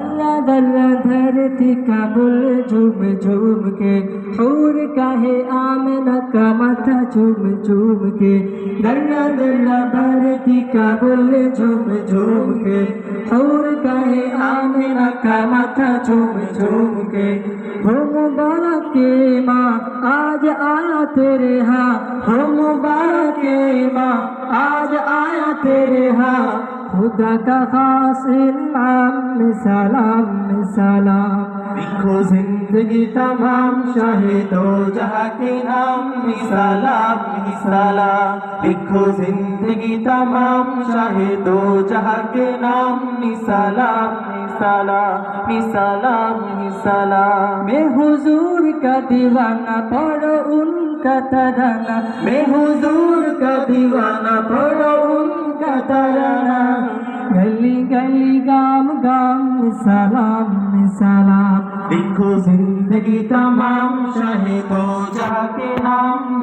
दर्रा धरती का बुल झूम झूम के हूर काहे आमना का माथा झूम झूम के। दर्रा दर्रा धरती का बुल झूम झूम के हूर काहे आमना का माथा झूम झूम के। हो मुबारक के माँ, आज आया तेरे हाँ। हो मुबारक के माँ, आज आया तेरे हाँ। खुदा का खास इनाम সালাম সালাম। লিখো জিন্দগি তমাম শাহিদ যাহাকে নাম সালাম সালাম। লিখো জিন্দগি তমাম শাহিদ যাহাকে নাম সালাম সালাম সালাম সালাম। মে হুজুর কা দিওয়ানা পড়ো উনকা তরানা। মে হুজুর কা गली गली गाम गाम में सलाम में सलाम लिखो जिंदगी तमाम शाहिदो जहाँ के नाम